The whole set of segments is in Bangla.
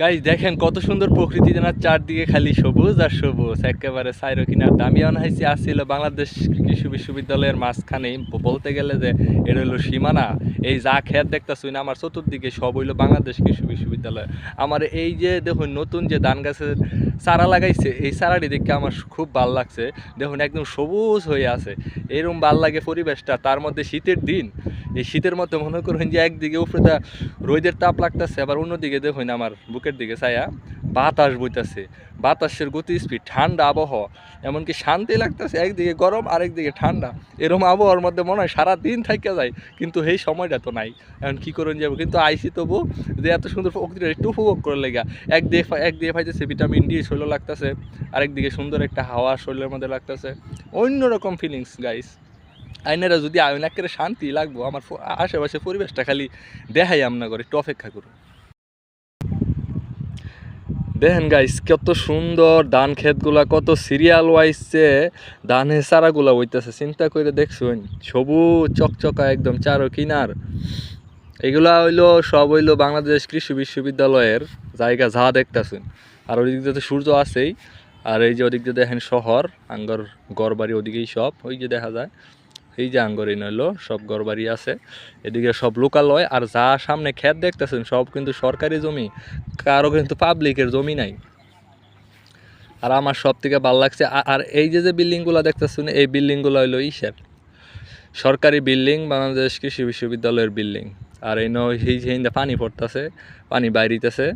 গাইজ দেখেন কত সুন্দর প্রকৃতি যেন চারদিকে খালি সবুজ আর সবুজ, একেবারে সাইরো কিনার দামি অনাহাইসি আসছিল বাংলাদেশ কৃষি বিশ্ববিদ্যালয়ের মাঝখানে। বলতে গেলে যে এটা হলো সীমানা, এই যা খেত দেখতেছুই না, আমার চতুর্দিকে সব হইল বাংলাদেশ কৃষি বিশ্ববিদ্যালয়। আমার এই যে দেখুন নতুন যে ধান গাছের চারা লাগাইছে, এই চারাটি দেখে আমার খুব ভালো লাগছে। দেখুন একদম সবুজ হয়ে আছে এরকম ভালো লাগে পরিবেশটা। তার মধ্যে শীতের দিন, এই শীতের মধ্যে মনে করুন যে একদিকে উপরে রোদের তাপ লাগতেছে, আবার অন্যদিকে দেখুন আমার বুকের দিকে ছায়া বাতাস বইতাছে। বাতাসের গতি স্পিড ঠান্ডা আবহাওয়া। এমনকি শান্তি লাগতেছে, একদিকে গরম, আরেকদিকে ঠান্ডা। এরকম আবহাওয়ার মধ্যে মনে হয় সারা দিন থাকা যায়, কিন্তু এই সময়টা তো নাই। এখন কী করুন যাব? কিন্তু আইসি তবু যে এত সুন্দর প্রকৃতিটা একটু উপভোগ করে লেগা। এক দিয়ে এক দিয়ে পাইতেছে ভিটামিন ডি শরীর লাগতেছে। আরেকদিকে সুন্দর একটা হাওয়া শরীরের মধ্যে লাগতেছে। অন্যরকম ফিলিংস গাইস আইনেরা যদি আইন একেবারে শান্তি লাগবো, আমার আশেপাশে পরিবেশটা খালি দেখাই আমনা করে একটু অপেক্ষা করুন। দেখেন গাইস কত সুন্দর ধান ক্ষেতগুলা, কত সিরিয়াল ওয়াইজে ধানের চারাগুলা হইতেছে। চিন্তা করে দেখছুন সবুজ চকচকা একদম চারো কিনার এগুলা হইল, সব হইল বাংলাদেশ কৃষি বিশ্ববিদ্যালয়ের জায়গা যা দেখতেছেন। আর ওই দিক দিয়ে তো সূর্য আছেই, আর এই যে ওদিক দিয়ে দেখেন শহর, আঙ্গর গড়বাড়ি ওদিকেই সব, ওই যে দেখা যায়। এই যে আঙ্গর এই নইলো সব গড়বাড়ি আছে। এদিকে সব লোকালয়, আর যা সামনে ক্ষেত দেখতেছেন, সব কিন্তু সরকারি জমি, কারও কিন্তু পাবলিকের জমি নাই। আর আমার সব থেকে ভালো লাগছে আর এই যে যে বিল্ডিংগুলো দেখতেছেন, এই বিল্ডিংগুলো হইল ইসের। সরকারি বিল্ডিং, বাংলাদেশ কৃষি বিশ্ববিদ্যালয়ের বিল্ডিং। আর এই নয় এই যে পানি পড়তেছে, পানি বাইরিতেছে।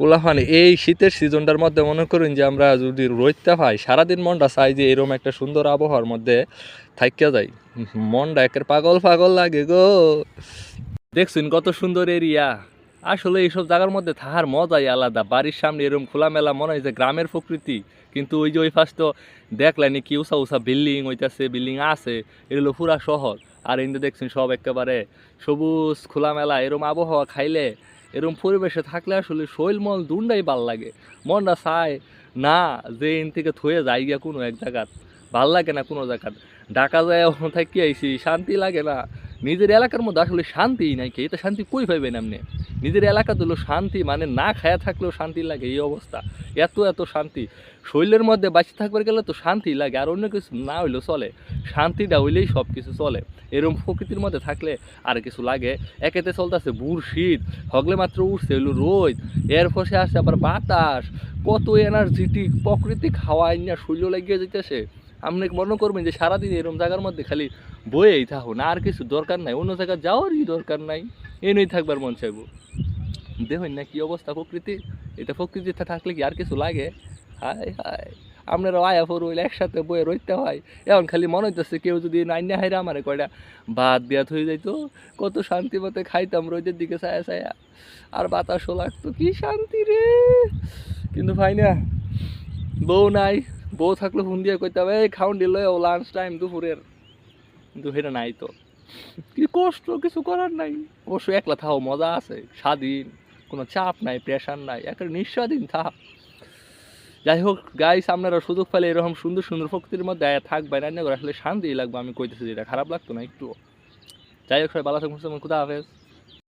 পোলা পানি এই শীতের সিজনটার মধ্যে মনে করুন যে আমরা যদি রইতে পাই, সারাদিন মনটা চাই যে এরকম একটা সুন্দর আবহাওয়ার মধ্যে থাইকা যাই। মনটা একের পাগল পাগল লাগে গো। দেখছেন কত সুন্দর এরিয়া। আসলে এইসব জায়গার মধ্যে থাকার মজাই আলাদা। বাড়ির সামনে এরকম খোলামেলা মনে হয় যে গ্রামের প্রকৃতি। কিন্তু ওই যে ওই ফার্স্ট তো দেখলেনি কি উষা উষা বিল্ডিং ওইটাছে বিল্ডিং আছে এগুলো পুরা শহর। আর এনে দেখছেন সব একেবারে সবুজ, খোলামেলা, এরম আবহাওয়া খাইলে এরম পরিবেশে থাকলে আসলে শৈল শৈলমল দুন্ডাই ভালো লাগে। মনটা চায়, না, যে এন থেকে থয়ে যাই গিয়া কোনো এক জায়গাত, ভালো লাগে না কোনো জায়গাত। ঢাকা যায় থাকি আইসি শান্তি লাগে না। নিজের এলাকার মধ্যে আসলে শান্তিই নাই কে? এটা শান্তি কই পাইবেন আপনি? নিজের এলাকা দিল শান্তি মানে না খায়া থাকলেও শান্তি লাগে এই অবস্থা। এত এত শান্তি। শরীরের মধ্যে বাঁচে থাকবার গেলে তো শান্তি লাগে, আর অন্য কিছু না হইলেও চলে। শান্তিটা হইলেই সব কিছু চলে। এরকম প্রকৃতির মধ্যে থাকলে আর কিছু লাগে। একেতে চলতেছে বুড় শীত, হগলে মাত্র উঠছে হইল রোদ। এর ফসে আসছে আবার বাতাস। কত এনার্জেটিক প্রাকৃতিক হাওয়া আইনা শরীর লাগিয়ে যেতেছে আপনি মনে করবেন যে সারাদিন এরকম জায়গার মধ্যে খালি বয়েই থাকুন, আর কিছু দরকার নাই, অন্য জায়গায় যাওয়ারই দরকার নাই, এনেই থাকবার মন চাইব। দেখুন না কি অবস্থা প্রকৃতি, এটা প্রকৃতিতে থাকলে কি আর কিছু লাগে? হায় হায় আপনারা আয়া ফোর হইলে একসাথে বয়ে রইতে হয়। এখন খালি মনে হইতেছে কেউ যদি নাইনা হাইরা আমারে কয়টা ভাত বিয়াত হয়ে যাইতো, কত শান্তি মতে খাইতাম রোদের দিকে ছায়া ছায়া। আর বাতাসও লাগতো, কি শান্তি রে! কিন্তু ভাই না, বউ নাই বউ থাকলে ফোন দিয়ে কইতাম, এই খাউন দিল লাঞ্চ টাইম দুপুরের। কিন্তু সেটা নাই তো। কি কষ্ট, কিছু করার নাই। অবশ্য একলা থাও, মজা আছে, স্বাধীন, কোনো চাপ নাই প্রেশার নাই একটা নিঃস্বাধীন থাক। যাই হোক গাইস আপনারা সুযোগ পেলে এরকম সুন্দর সুন্দর প্রকৃতির মধ্যে রান্না করে আসলে শান্তি লাগবে, আমি কইতেছি যেটা খারাপ লাগতো না একটু যাই হোক, সবাই ভালো থাকুন, খুদা হাফেজ।